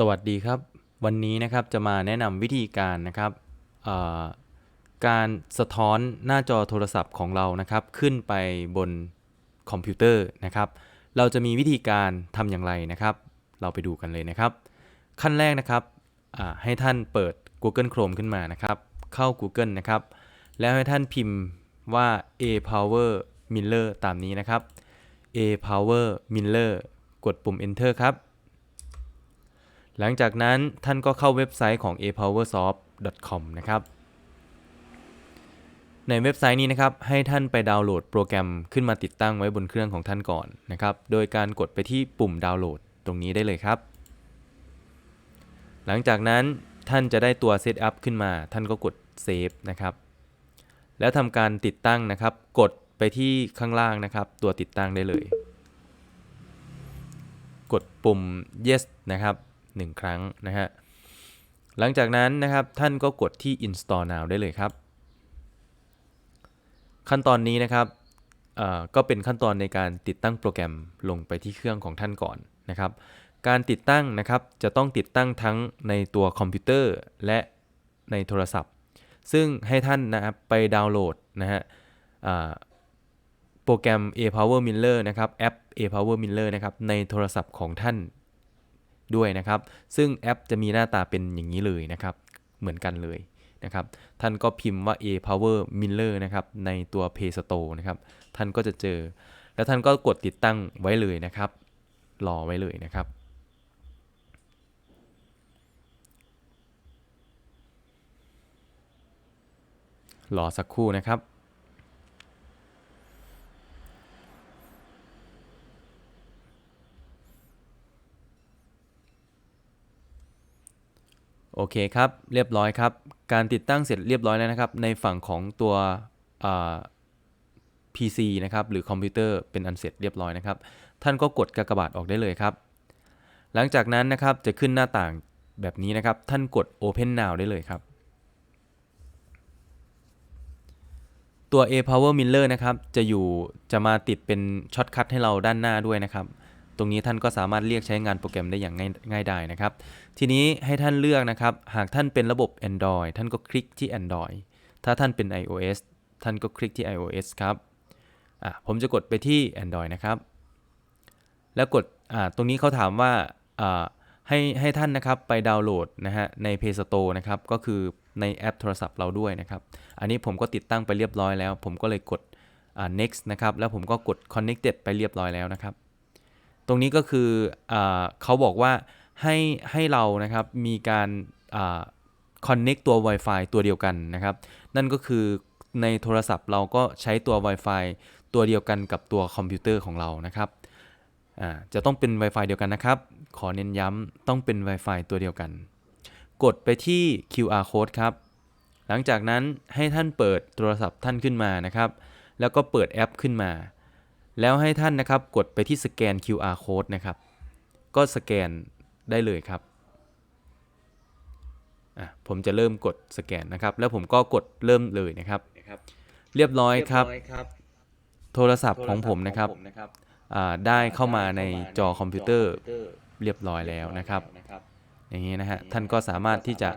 สวัสดีครับ วันนี้นะครับจะมาแนะนำวิธีการนะครับการสะท้อนหน้าจอโทรศัพท์ของเรานะครับ ขึ้นไปบนคอมพิวเตอร์นะครับ เราจะมีวิธีการทำอย่างไรนะครับ เราไปดูกันเลยนะครับ ขั้นแรกนะครับให้ท่านเปิด Google Chrome ขึ้นมานะครับ เข้า Google นะครับ แล้วให้ท่านพิมพ์ว่า A Power Miller ตามนี้นะครับ A Power Miller กดปุ่ม Enter ครับ หลังจากนั้นท่านก็เข้าเว็บไซต์ของ apowersoft.com นะครับ ในเว็บไซต์นี้นะครับ ให้ท่านไปดาวน์โหลดโปรแกรมขึ้นมาติดตั้งไว้บนเครื่องของท่านก่อนนะครับ โดยการกดไปที่ปุ่มดาวน์โหลดตรงนี้ได้เลยครับ หลังจากนั้นท่านจะได้ตัว Setup ขึ้นมา ท่านก็กด Save นะครับ แล้วทำการติดตั้งนะครับ กดไปที่ข้างล่างนะครับ ตัวติดตั้งได้เลย กดปุ่ม yes นะครับ หนึ่งครั้งนะฮะ หลังจากนั้นนะครับท่านก็กดที่ install now ได้เลยครับ ขั้นตอนนี้นะครับก็เป็นขั้นตอนในการติดตั้งโปรแกรมลงไปที่เครื่องของท่านก่อนนะครับ การติดตั้งนะครับจะต้องติดตั้งทั้งในตัวคอมพิวเตอร์และในโทรศัพท์ ซึ่งให้ท่านนะครับไปดาวน์โหลดนะฮะโปรแกรม A Power Miller นะครับแอป A Power Miller นะครับในโทรศัพท์ของท่าน ด้วยนะครับ ซึ่งแอปจะมีหน้าตาเป็นอย่างนี้เลยนะครับ เหมือนกันเลยนะครับ ท่านก็พิมพ์ว่า A Power Miller นะครับ ในตัว Play Store นะครับ ท่านก็จะเจอ แล้วท่านก็กดติดตั้งไว้เลยนะครับ รอไว้เลยนะครับรอสักครู่นะครับ โอเคครับ เรียบร้อยครับ การติดตั้งเสร็จเรียบร้อยแล้วนะครับ ในฝั่งของตัว PC นะครับ หรือคอมพิวเตอร์เป็นอันเสร็จเรียบร้อยนะครับ ท่านก็กดกากบาทออกได้เลยครับ หลังจากนั้นนะครับ จะขึ้นหน้าต่างแบบนี้นะครับ ท่านกด Open Now ได้เลยครับ ตัว A Power Miller นะครับ จะอยู่ จะมาติดเป็นช็อตคัทให้เราด้านหน้าด้วยนะครับ ตรงนี้ท่านก็สามารถเรียกใช้งานโปรแกรมได้อย่างง่ายง่ายดายนะครับ ทีนี้ให้ท่านเลือกนะครับ หากท่านเป็นระบบ Android ท่านก็คลิกที่ Android ถ้าท่านเป็น iOS ท่านก็คลิกที่ iOS ครับอะผมจะกดไปที่ Android นะครับ แล้วกดอ่าตรงนี้เขาถามว่าอ่าให้ให้ท่านนะครับไปดาวน์โหลดนะฮะใน Play Store นะครับ ก็คือในแอปโทรศัพท์เราด้วยนะครับ อันนี้ผมก็ติดตั้งไปเรียบร้อยแล้ว ผมก็เลยกดอ่า next นะครับ แล้วผมก็กด connected ไปเรียบร้อยแล้วนะครับ ตรงนี้ก็คืออเขาบอกว่าให้ให้เรานะครับมีการอ่า connect ตัว Wi-Fi ตัวเดียวกันนะครับ นั่นก็คือในโทรศัพท์เราก็ใช้ตัว Wi-Fi ตัวเดียวกันกับตัวคอมพิวเตอร์ของเรานะครับจะต้องเป็น Wi-Fi เดียวกันนะครับ ขอเน้นย้ำต้องเป็น Wi-Fi ตัวเดียวกัน กดไปที่ QR code ครับ หลังจากนั้นให้ท่านเปิดโทรศัพท์ท่านขึ้นมานะครับ แล้วก็เปิดแอปขึ้นมา แล้วให้ท่านนะครับกดไปที่สแกน QR code นะครับ ก็สแกนได้เลยครับอะผมจะเริ่มกดสแกนนะครับ แล้วผมก็กดเริ่มเลยนะครับ เรียบร้อยครับ โทรศัพท์ของผมนะครับอ่าได้เข้ามาในจอคอมพิวเตอร์เรียบร้อยแล้วนะครับ อย่างนี้นะฮะท่านก็สามารถที่จะ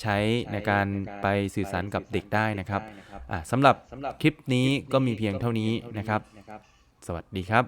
ใช้ในการไปสื่อสารกับเด็กได้นะครับอะสำหรับคลิปนี้ก็มีเพียงเท่านี้นะครับ สวัสดีครับ